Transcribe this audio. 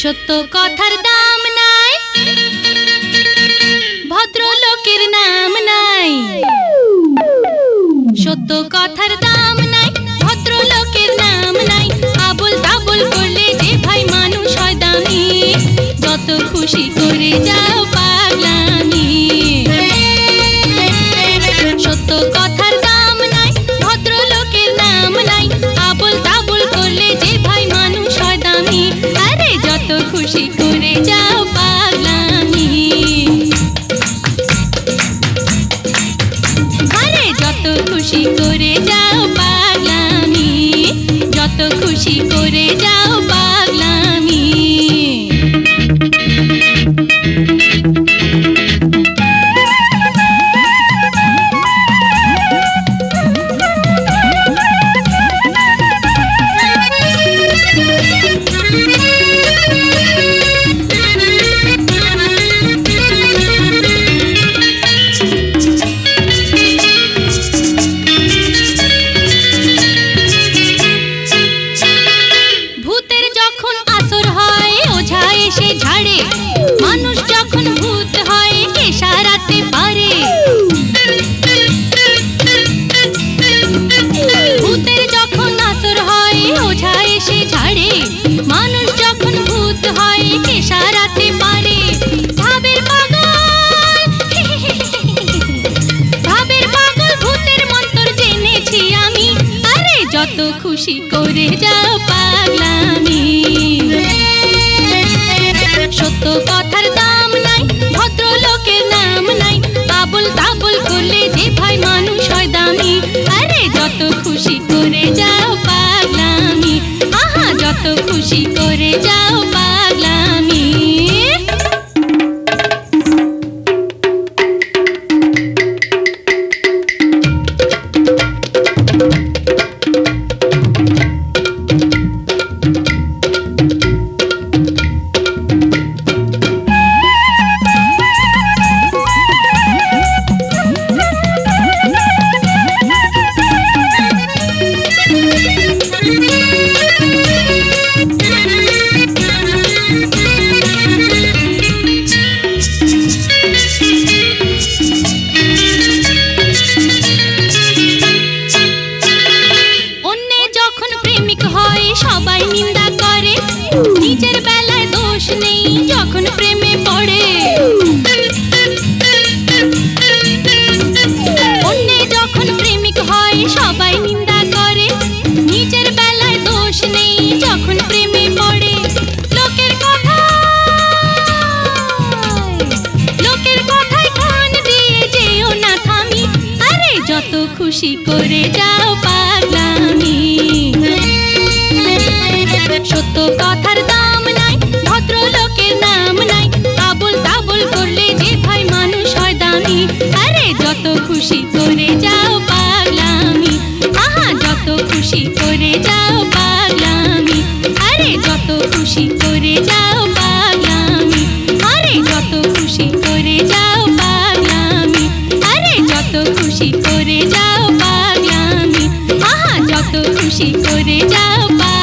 সত্য কথার যত খুশি করে যাও পাগলামি। সত্য কথার দাম নাই, ভদ্রলোকের নাম নাই, আবল তাবল করলে যে ভাই মানুষ হয় দামি। আরে যত খুশি খুশি করে যাও পাগলামি। সত্য কথার দাম নাই, ভদ্রলোকের নাম নাই। বাবুল তাবুল করলে যে ভাই মানুষ হয় দামি। আরে যত খুশি করে যাও পাগলামি। আহা, যত খুশি করে যাও পাগলামি। যত খুশি করে যাও পাগলামি। সত্য কথার দাম নাই ভদ্র লোকের নাম নাই। আবল তাবল করলে যে ভাই মানুষ হয় দামি। আরে যত খুশি করে যাও পাগলামি। আহা, যত খুশি খুশি করে পাগলামি